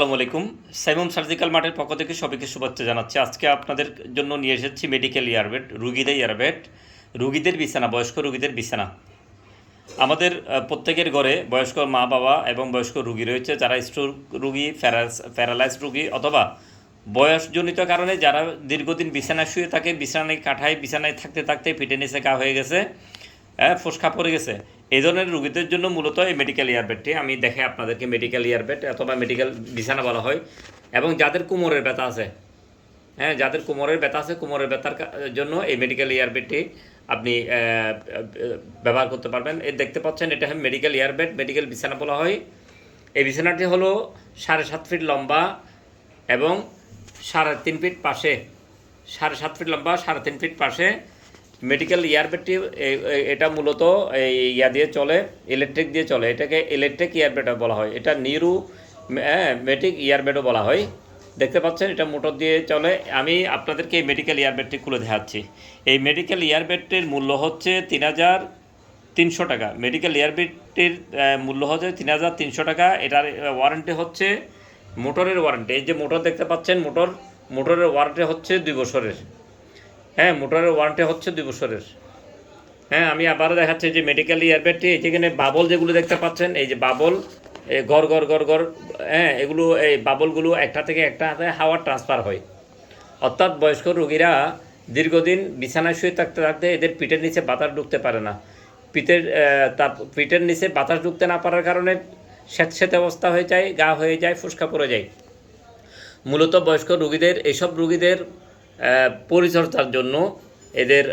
আসসালামু আলাইকুম। Simon surgical মার্টের পক্ষ থেকে সবাইকে শুভেচ্ছা জানাচ্ছি। আজকে আপনাদের জন্য নিয়ে এসেছি মেডিকেল ইয়ারবেড রুগীদের ইয়ারবেড রুগীদের বিছানা, বয়স্ক রুগীদের বিছানা। আমাদের প্রত্যেকের ঘরে বয়স্ক মা, বাবা এবং বয়স্ক রুগী রয়েছে। যারা স্ট্রোক রুগী প্যারালাইজ রুগী অথবা বয়সজনিত কারণে যারা দীর্ঘদিন বিছানায় শুয়ে থাকে, বিছানায় কাঠায়, বিছানায় থাকতে থাকতে পিঠে নিচে গা হয়ে গেছে হ্যাঁ ফোসকা পড়ে গেছে এই ধরনের রুগীদের জন্য মূলত এই মেডিকেল এয়ারবেডটি আমি দেখে আপনাদেরকে মেডিকেল এয়ারবেড অথবা মেডিকেল বিছানা বলা হয়। এবং যাদের কোমরের ব্যথা আছে হ্যাঁ যাদের কোমরের ব্যথা আছে, কোমরের ব্যথার জন্য এই মেডিকেল এয়ারবেডটি আপনি ব্যবহার করতে পারবেন। এই দেখতে পাচ্ছেন, এটা মেডিকেল এয়ারবেড মেডিকেল বিছানা বলা হয়। এই বিছানাটি হলো সাড়ে সাত ফিট লম্বা এবং সাড়ে তিন ফিট পাশে, সাড়ে সাত ফিট লম্বা, সাড়ে তিন ফিট পাশে মেডিকেল ইয়ারবেডটি এ- এ- এটা মূলত এই ইয়া দিয়ে চলে ইলেকট্রিক দিয়ে চলে। এটাকে ইলেকট্রিক ইয়ারবেড বলা হয়। এটা নিরু মেটিক ইয়ারবেডও বলা হয়। দেখতে পাচ্ছেন, এটা মোটর দিয়ে চলে। আমি আপনাদেরকে এই মেডিকেল ইয়ারবেডটি খুলে দেখাচ্ছি। এই মেডিকেল ইয়ারবেডটির মূল্য হচ্ছে তিন হাজার তিনশো টাকা। মেডিকেল ইয়ারবেডটির মূল্য হচ্ছে তিন হাজার তিনশো টাকা। এটার ওয়ারেন্টি হচ্ছে মোটরের ওয়ারেন্টি এই যে মোটর দেখতে পাচ্ছেন, মোটর, মোটরের ওয়ারেন্টি হচ্ছে দুই বছরের। হ্যাঁ মোটরের ওয়ারেন্টি হচ্ছে দুই বছরের। হ্যাঁ আমি আবারও দেখাচ্ছি যে মেডিকেল এই যেখানে বাবল যেগুলো দেখতে পাচ্ছেন, এই যে বাবল এই গড় গড় গড় ঘর হ্যাঁ এগুলো, এই বাবলগুলো একটা থেকে একটা হাতে হাওয়ার ট্রান্সফার হয়। অর্থাৎ বয়স্ক রোগীরা দীর্ঘদিন বিছানায় শুয়ে থাকতে থাকতে এদের পিঠের নিচে বাতাস ঢুকতে পারে না। পিঠের তার পিঠের নিচে বাতাস ঢুকতে না পারার কারণে স্যাঁতস্যাঁতে অবস্থা হয়ে যায়, গা হয়ে যায়, ফুসকা পড়ে যায়। মূলত বয়স্ক রোগীদের এইসব রোগীদের পরিচর্যার জন্য, এদের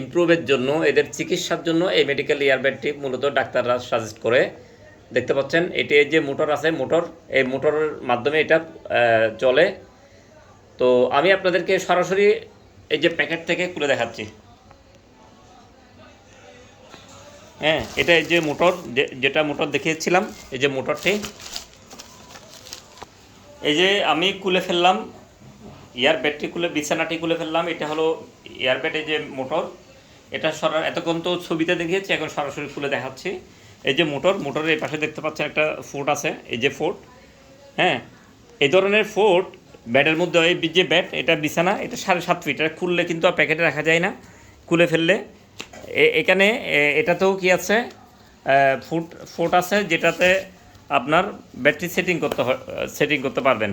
ইমপ্রুভের জন্য, এদের চিকিৎসার জন্য এই মেডিকেল ইয়ারবেডটি মূলত ডাক্তাররা সাজেস্ট করে। দেখতে পাচ্ছেন, এটি যে মোটর আছে মোটর এই মোটরের মাধ্যমে এটা চলে। তো আমি আপনাদেরকে সরাসরি এই যে প্যাকেট থেকে খুলে দেখাচ্ছি। হ্যাঁ এটা এই যে মোটর যেটা মোটর দেখিয়েছিলাম, এই যে মোটরটি এই যে আমি খুলে ফেললাম ইয়ার ব্যাটটি খুলে, বিছানাটি খুলে ফেললাম। এটা হলো ইয়ার ব্যাট যে মোটর, এটা সরা এতক্ষণ তো ছবিতে দেখিয়েছি, এখন সরাসরি খুলে দেখাচ্ছি। এই যে মোটর, মোটরের এই পাশে দেখতে পাচ্ছেন একটা ফোর্ট আছে, এই যে ফোর্ট হ্যাঁ? এই ধরনের ফোর্ট, ব্যাটের মধ্যে এই যে ব্যাট, এটা বিছানা, এটা সাড়ে সাত ফিট, এটা খুললে কিন্তু আর প্যাকেটে রাখা যায় না, খুলে ফেললে। এখানে এটাতেও কি আছে? ফুট ফোর্ট আছে যেটাতে আপনার ব্যাটারি সেটিং করতে সেটিং করতে পারবেন।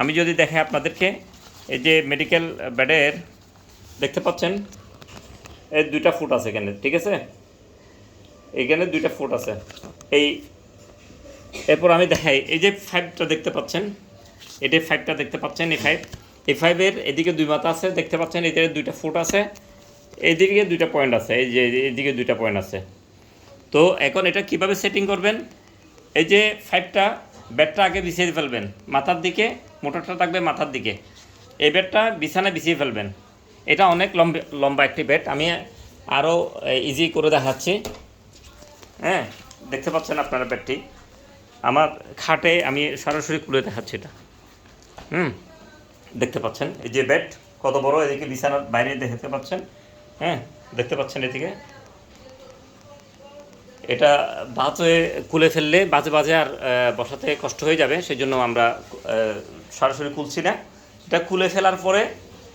আমি যদি দেখে আপনাদেরকে এই যে মেডিকেল ব্যাডের দেখতে পাচ্ছেন? এই দুইটা ফুট আছে এখানে, ঠিক আছে? এখানে দুইটা ফুট আছে। এই, এরপর আমি দেখাই, এই যে ফাইভটা দেখতে পাচ্ছেন? এটি ফাইভটা দেখতে পাচ্ছেন, এই ফাইভ এই ফাইভের এদিকে দুই মাথা আছে, দেখতে পাচ্ছেন? এদিকে দুইটা ফুট আছে। এইদিকে দুইটা পয়েন্ট আছে, এই যে এদিকে দুইটা পয়েন্ট আছে। তো এখন এটা কীভাবে সেটিং করবেন? এই যে ফাইভটা ব্যাটটা আগে বিছিয়ে ফেলবেন, মাথার দিকে মোটরটা থাকবে মাথার দিকে। এই ব্যাটটা বিছানায় বিছিয়ে ফেলবেন। এটা অনেক লম্বা লম্বা একটি ব্যাট আমি আরও ইজি করে দেখাচ্ছি। হ্যাঁ দেখতে পাচ্ছেন আপনারা ব্যাটটি আমার খাটে আমি সরাসরি খুলে দেখাচ্ছি এটা। হুম, দেখতে পাচ্ছেন এই যে বেড, কত বড়, এদিকে বিছানার বাইরে দেখতে পাচ্ছেন। হ্যাঁ দেখতে পাচ্ছেন এদিকে। এটা বাজে খুলে ফেললে বাজে বাজে আর বসাতে কষ্ট হয়ে যাবে সেই জন্য আমরা সরাসরি খুলছি না। এটা খুলে ফেলার পরে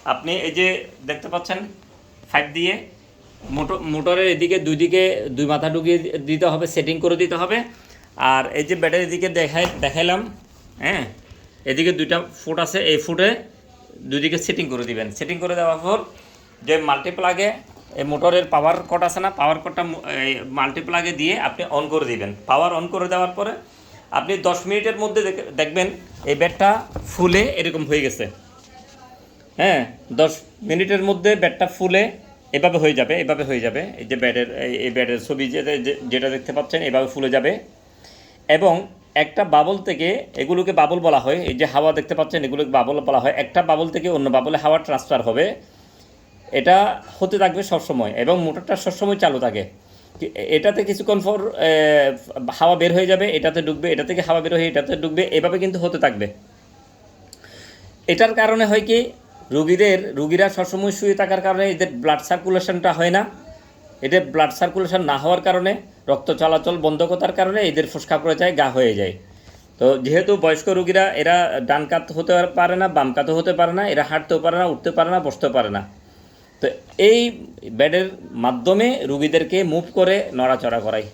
আপনি এই যে দেখতে পাচ্ছেন ফাইভ দিয়ে মোটর মোটরের এদিকে দুই দিকে দুই মাথা ঢুকিয়ে দিতে হবে সেটিং করে দিতে হবে। আর এই যে ব্যাটারি দিকে দেখাই, দেখাইলাম হ্যাঁ? এদিকে দুইটা ফুট আছে, এই ফুটে দুদিকে সেটিং করে দিবেন। সেটিং করে দেওয়ার পর যে মাল্টিপ্লাগে এই মোটরের পাওয়ার কট আছে না পাওয়ার কটটা এই মাল্টিপ্লাগে দিয়ে আপনি অন করে দিবেন। পাওয়ার অন করে দেওয়ার পরে আপনি দশ মিনিটের মধ্যে দেখে- দেখবেন এই ব্যাটটা ফুলে এরকম হয়ে গেছে। হ্যাঁ দশ মিনিটের মধ্যে ব্যাটটা ফুলে এভাবে হয়ে যাবে, এভাবে হয়ে যাবে। এই যে ব্যাটের, এই- ব্যাটের ছবি যেটা দেখতে পাচ্ছেন, এভাবে ফুলে যাবে। এবং একটা বাবল থেকে এগুলোকে বাবল বলা হয়, এই যে হাওয়া দেখতে পাচ্ছেন, এগুলোকে বাবল বলা হয়। একটা বাবল থেকে অন্য বাবলে হাওয়া ট্রান্সফার হবে। এটা হতে থাকবে সবসময় এবং মোটরটা সবসময় চালু থাকে। এটাতে কিছুক্ষণ পর হাওয়া বের হয়ে যাবে, এটাতে ঢুকবে এটা থেকে হাওয়া বের হয়ে এটাতে ঢুকবে এভাবে কিন্তু হতে থাকবে। এটার কারণে হয় কি রুগীদের, রুগীরা সবসময় শুয়ে থাকার কারণে এদের ব্লাড সার্কুলেশনটা হয় না। এদের ব্লাড সার্কুলেশন না হওয়ার কারণে, রক্ত চলাচল বন্ধ করার কারণে এদের ফুসকা পড়ে যায়, গা হয়ে যায়। তো যেহেতু বয়স্ক রুগীরা, এরা ডান কাত হতে পারে না, বাম কাত হতে পারে না, এরা হাঁটতেও পারে না, উঠতে পারে না বসতে পারে না। তো এই বেডের মাধ্যমে রুগীদেরকে মুভ করে নড়াচড়া করাই।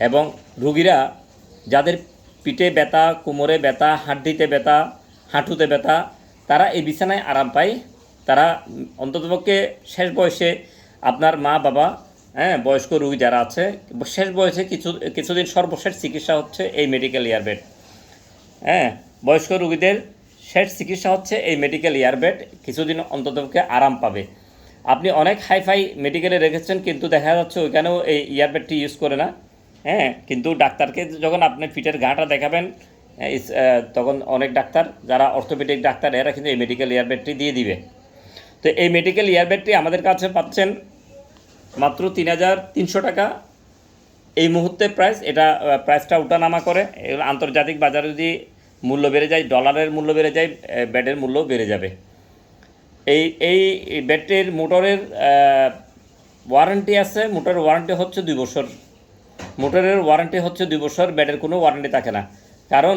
এবং রুগীরা যাদের পিঠে ব্যথা, কোমরে ব্যথা, হাড্ডিতে ব্যথা, হাঁটুতে ব্যথা তারা এই বিছানায় আরাম পায়। তারা অন্ততপক্ষে শেষ বয়সে আপনার মা, বাবা হ্যাঁ বয়স্ক রুগী যারা আছে, শেষ বয়সে কিছু, কিছুদিন সর্বশেষ চিকিৎসা হচ্ছে এই মেডিকেল ইয়ারবেড হ্যাঁ বয়স্ক রুগীদের শেষ চিকিৎসা হচ্ছে এই মেডিকেল ইয়ারবেড কিছুদিন অন্ততপক্ষে আরাম পাবে। আপনি অনেক হাইফাই মেডিকেলে রেখেছেন, কিন্তু দেখা যাচ্ছে ওইখানেও এই ইয়ারবেডটি ইউজ করে না। হ্যাঁ কিন্তু ডাক্তারকে যখন আপনি পিঠের ঘাটা দেখাবেন তখন অনেক ডাক্তার যারা অর্থোপেডিক ডাক্তার এরা কিন্তু এই মেডিকেল ইয়ারবেডটি দিয়ে দিবে। তো এই মেডিকেল ইয়ারবেডটি আমাদের কাছে পাচ্ছেন মাত্র তিন হাজার তিনশো টাকা। এই মুহূর্তে প্রাইস এটা প্রাইসটা ওঠানামা করে। এগুলো আন্তর্জাতিক বাজারে যদি মূল্য বেড়ে যায় ডলারের মূল্য বেড়ে যায় আহ, ব্যাটের মূল্য বেড়ে যাবে। এই এই ব্যাটের মোটরের ওয়ারেন্টি আছে। মোটরের ওয়ারেন্টি হচ্ছে দুই বছর। মোটরের ওয়ারেন্টি হচ্ছে দুই বছর ব্যাটের কোনো ওয়ারেন্টি থাকে না। কারণ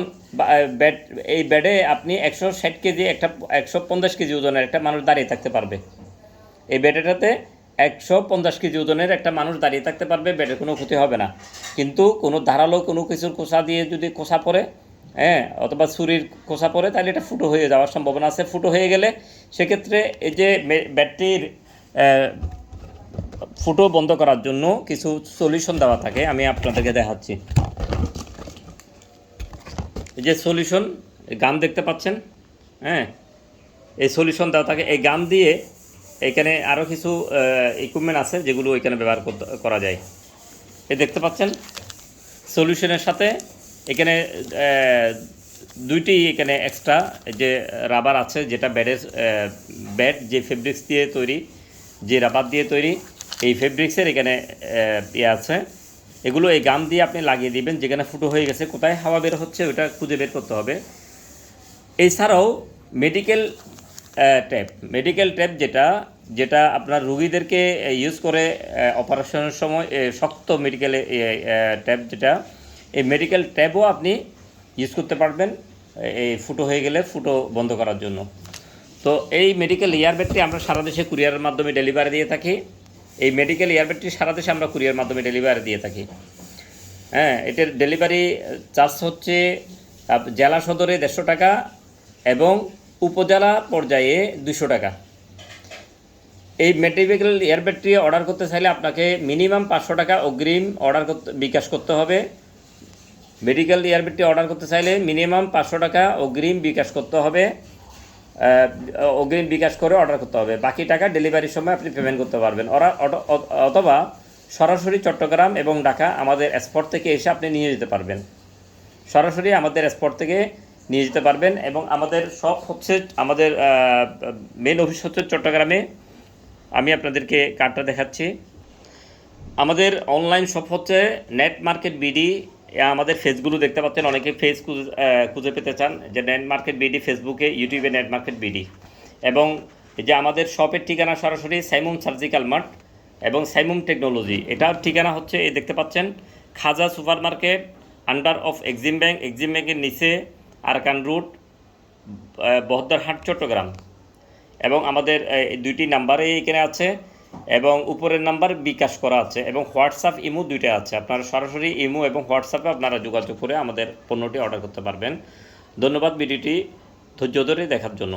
ব্যাট এই ব্যাডে আপনি একশো ষাট কেজি, একটা, একশো পঞ্চাশ কেজি ওজনের একটা মানুষ দাঁড়িয়ে থাকতে পারবে। এই ব্যাটেটাতে একশো পঞ্চাশ কেজি ওজনের একটা মানুষ দাঁড়িয়ে থাকতে পারবে ব্যাটের কোনো ক্ষতি হবে না। কিন্তু কোনো ধারালো কোনো কিছুর কোষা দিয়ে যদি কোষা পড়ে হ্যাঁ অথবা ছুরির কোষা পড়ে, তাহলে এটা ফুটো হয়ে যাওয়ার সম্ভাবনা আছে। ফুটো হয়ে গেলে সেক্ষেত্রে এই যে ব্যাটটির ফুটো বন্ধ করার জন্য কিছু সলিউশন দেওয়া থাকে, আমি আপনাদেরকে দেখাচ্ছি। এই যে সলিউশন গাম দেখতে পাচ্ছেন? হ্যাঁ? এই সলিউশন দেওয়া থাকে এই গাম দিয়ে এখানে আরও কিছু ইকুইপমেন্ট আছে যেগুলো এখানে ব্যবহার করা যায়। এ দেখতে পাচ্ছেন? সলিউশনের সাথে এখানে দুইটি এখানে এক্সট্রা যে রাবার আছে, যেটা ব্যাডের ব্যাড যে ফেব্রিক্স দিয়ে তৈরি, যে রাবার দিয়ে তৈরি, এই ফেব্রিক্সের এখানে ইয়ে আছে। এগুলো এই গাম দিয়ে আপনি লাগিয়ে দিবেন, যেখানে ফুটো হয়ে গেছে, কোথায় হাওয়া বের হচ্ছে ওটা খুঁজে বের করতে হবে। এছাড়াও মেডিকেল ট্যাপ মেডিকেল ট্যাপ যেটা যেটা আপনার রুগীদেরকে ইউজ করে অপারেশনের সময় শক্ত মেডিকেল ট্যাপ যেটা, এই মেডিকেল ট্যাপও আপনি ইউজ করতে পারবেন এই ফুটো হয়ে গেলে ফুটো বন্ধ করার জন্য। তো এই মেডিকেল ইয়ারব্যাগটি আমরা সারা দেশে কুরিয়ারের মাধ্যমে ডেলিভারি দিয়ে থাকি। এই মেডিকেল ইয়ারব্যাগটি সারা দেশে আমরা কুরিয়ার মাধ্যমে ডেলিভারি দিয়ে থাকি। হ্যাঁ এটার ডেলিভারি চার্জ হচ্ছে জেলা সদরে দেড়শো টাকা এবং উপজেলা পর্যায়ে দুশো টাকা। এই মেটেরিয়াল এয়ারব্যাগটি অর্ডার করতে চাইলে আপনাকে মিনিমাম পাঁচশো টাকা অগ্রিম অর্ডার করতে, বিকাশ করতে হবে। মেডিকেল এয়ারব্যাগটি অর্ডার করতে চাইলে মিনিমাম পাঁচশো টাকা অগ্রিম বিকাশ করতে হবে। অগ্রিম বিকাশ করে অর্ডার করতে হবে। বাকি টাকা ডেলিভারির সময় আপনি পেমেন্ট করতে পারবেন। ওরা অথবা সরাসরি চট্টগ্রাম এবং ঢাকা আমাদের স্পট থেকে এসে আপনি নিয়ে যেতে পারবেন। সরাসরি আমাদের স্পট থেকে নিয়ে যেতে পারবেন এবং আমাদের সব হচ্ছে আমাদের মেন অফিস হচ্ছে চট্টগ্রামে। আমি আপনাদেরকে কার্ডটা দেখাচ্ছি। আমাদের অনলাইন শপ হচ্ছে নেট মার্কেট বিডি আমাদের ফেসগুলো দেখতে পাচ্ছেন অনেকে ফেস খুঁজে পেতে চান যে নেট মার্কেট বিডি ফেসবুকে ইউটিউবে নেট মার্কেট বিডি এবং যে আমাদের শপের ঠিকানা সরাসরি সাইমুম সার্জিক্যাল মার্ট এবং সাইমুম টেকনোলজি এটার ঠিকানা হচ্ছে, এই দেখতে পাচ্ছেন, Khaja super market under of Exim bank Exim ব্যাংকের নিচে আরকান রুট বহদ্দারহাট, চট্টগ্রাম। এবং আমাদের দুইটি নাম্বারে এখানে আছে। এবং উপরের নাম্বার বিকাশ করা আছে এবং হোয়াটসঅ্যাপ ইমো দুইটা আছে। আপনারা সরাসরি ইমো এবং হোয়াটসঅ্যাপে আপনারা যোগাযোগ করে আমাদের পণ্যটি অর্ডার করতে পারবেন। ধন্যবাদ ভিডিওটি ধৈর্য ধরে দেখার জন্য।